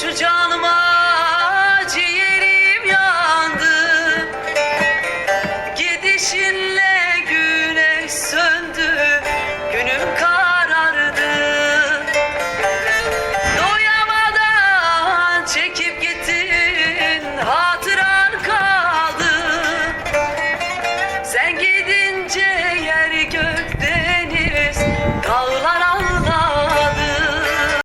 Şu canıma ciğerim yandı. Gidişinle güneş söndü Günüm karardı. Doyamadan çekil